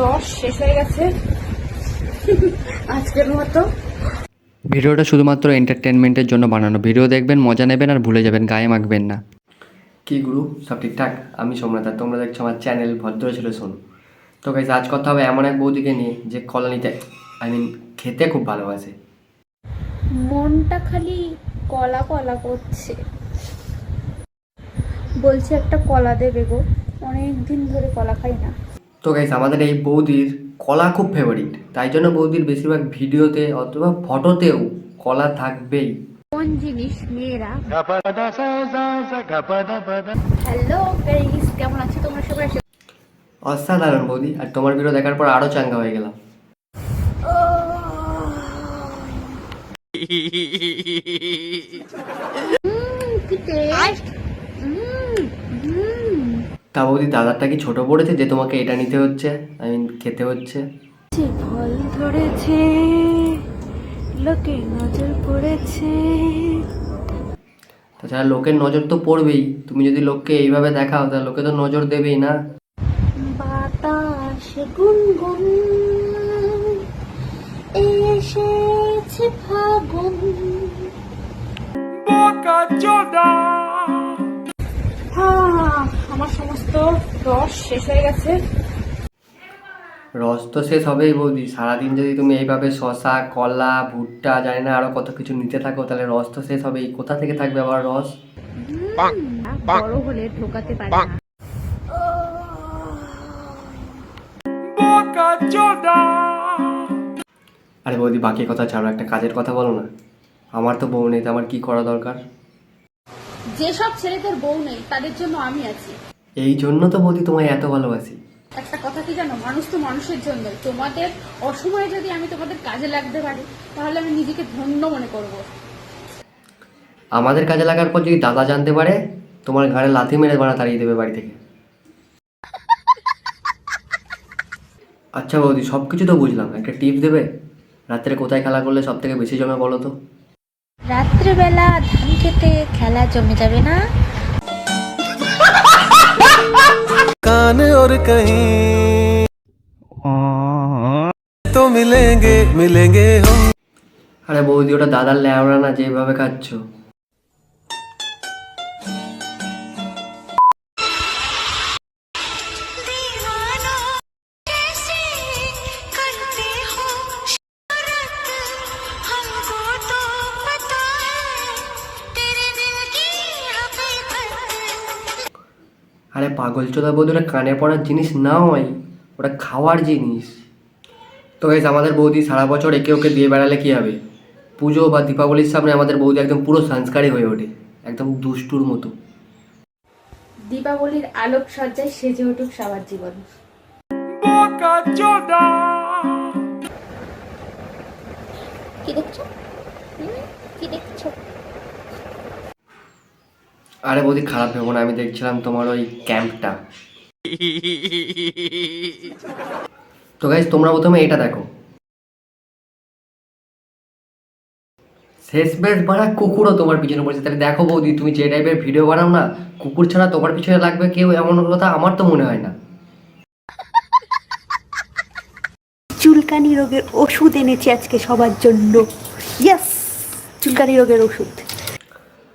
রস শেষ হয়ে গেছে। আজকের মতো। ভিডিওটা শুধুমাত্র এন্টারটেনমেন্টের জন্য বানানো। ভিডিও দেখবেন মজা নেবেন আর ভুলে যাবেন গায়ে মাখবেন না। কি গুরু? সব ঠিকঠাক? আমি সোমনাথ আর তোমরা দেখছ আমার চ্যানেল ভদ্র ছিল শোন তো গাইজ আজ কথা হবে এমন এক বৌদিকে নিয়ে যে কলোনিতে আই মিন খেতে খুব ভালোবাসে। মনটা খালি কলা কলা করছে। বলছি একটা কলা দেবে গো। অনেক দিন ধরে কলা খাই না। তো গাইজ আমাদের এই বৌদির কলা খুব ফেভারিট তাই জন্য বৌদির বেশিরভাগ ভিডিওতে অথবা ফটোতেও কলা থাকবেই। কোন জিনিস মেয়েরা হ্যালো গাইস কেমন আছো? তোমরা সবাই অসাধারণ বৌদি আর তোমার ভিডিও দেখার পর আরও চাঙ্গা হয়ে গেলাম। কি টেস্ট তা বৌদি দাদারটা কি ছোট পড়েছে যে তোমাকে এটা নিতে হচ্ছে? আই মিন খেতে হচ্ছে? ফল ধরেছে লোকে নজর পড়েছে। তাছাড়া লোকের নজর তো পড়বেই। তুমি যদি লোককে এইভাবে দেখাও তাহলে লোকে তো নজর দেবেই না। বাতাসে গুনগুন এসেছে ফাগুন। হ্যাঁ, সমস্ত রস শেষ হয়ে গেছে। রস তো শেষ হবেই বৌদি। সারাদিন যদি তুমি এইভাবে শশা কলা ভুট্টা জানি না আরও কত কিছু নিতে থাকো তাহলে রস তো শেষ হবেই। কোথা থেকে থাকবে আবার রস? বড় হলে ঢোকাতে পারে না আরে বৌদি বাকি কথা ছাড়ো একটা কাজের কথা বলো না। আমার তো বউ নেই তো আমার কি করা দরকার? যেসব ছেলেদের বউ নেই তাদের জন্য আমি আছি। এই জন্য তো বৌদি তোমায় এত ভালোবাসি। একটা কথা কি জানো? মানুষ তো মানুষের জন্য তোমাদের অসময়ে যদি আমি তোমাদের কাজে লাগতে পারি তাহলে আমি নিজেকে ধন্য মনে করব। আমাদের কাজে লাগার পর যদি দাদা জানতে পারে তোমার ঘাড়ে লাথি মেরে বানা তাড়িয়ে দেবে বাড়ি থেকে। আচ্ছা বৌদি সব কিছু তো বুঝলাম। একটা টিপ দেবে? রাত্রে কোথায় খেলা করলে সব থেকে বেশি জমে বলো তো? রাত্রেবেলা ধান খেতে খেলা জমে যাবে না? कान और कहीं तो मिलेंगे मिलेंगे हम আরে বৌদি ওটা দাদার ল্যাওড়া না যেভাবে খাচ্ছ আরে পাগল চোদা বৌদি ওটা কানে পড়ার জিনিস না হয় ওটা খাওয়ার জিনিস। তো গাইজ আমাদের বৌদি সারা বছর একে ওকে দিয়ে বেড়ালে কী হবে? পুজো বা দীপাবলির সামনে আমাদের বৌদি একদম পুরো সংস্কারই হয়ে ওঠে একদম দুষ্টুর মতো। দীপাবলির আলোক সজ্জায় সেজে উঠুক সবার জীবন। কি দেখছ? কি দেখছ? আরে বৌদি, খারাপ ভেবো না, আমি দেখছিলাম তোমার ওই ক্যাম্পটা। তো গাইজ তোমরা প্রথমে এটা দেখো। শেষ বেশ বাড়া কুকুরও তোমার পিছনে পড়েছে। তাহলে দেখো বৌদি, তুমি যে টাইপের ভিডিও বানাও না, কুকুর ছাড়া তোমার পিছনে লাগবে কেউ এমন কথা আমার তো মনে হয় না। চুলকানি রোগের ওষুধ এনেছি আজকে সবার জন্য। ইয়াস চুলকানি রোগের ওষুধ।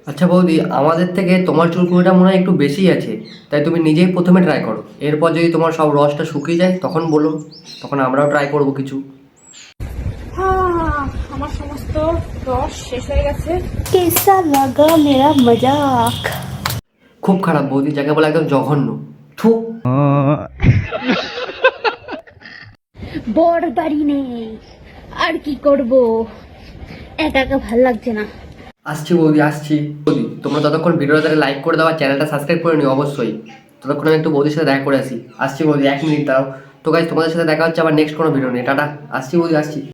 আচ্ছা বৌদি আমাদের থেকে তোমার চুলকুনিটা মনে হয় একটু বেশি আছে তাই তুমি নিজেই প্রথমে ট্রাই করো। এরপর যদি তোমার সব রসটা শুকিয়ে যায় তখন বলো তখন আমরাও ট্রাই করব কিছু। আমার সমস্ত রস শেষ হয়ে গেছে। কেসা লাগা মেরা মজাক। খুব খারাপ বৌদি যাকে বলে একদম জঘন্য। থু। বর বাড়ি নেই আর কি করব? একা একা ভালো লাগছে না। আসছি বৌদি আসছি। বৌদি, তোমরা ততক্ষণ ভিডিওটা লাইক করে দাও চ্যানেলটা সাবস্ক্রাইব করে নিও অবশ্যই। ততক্ষণ আমি একটু বৌদির সাথে দেখা করে আসি। আসছি বৌদি, এক মিনিট দাও তো গাইজ তোমাদের সাথে দেখা হচ্ছে আবার নেক্সট কোনো ভিডিও নেই টাটা। আসছি বৌদি, আসছি।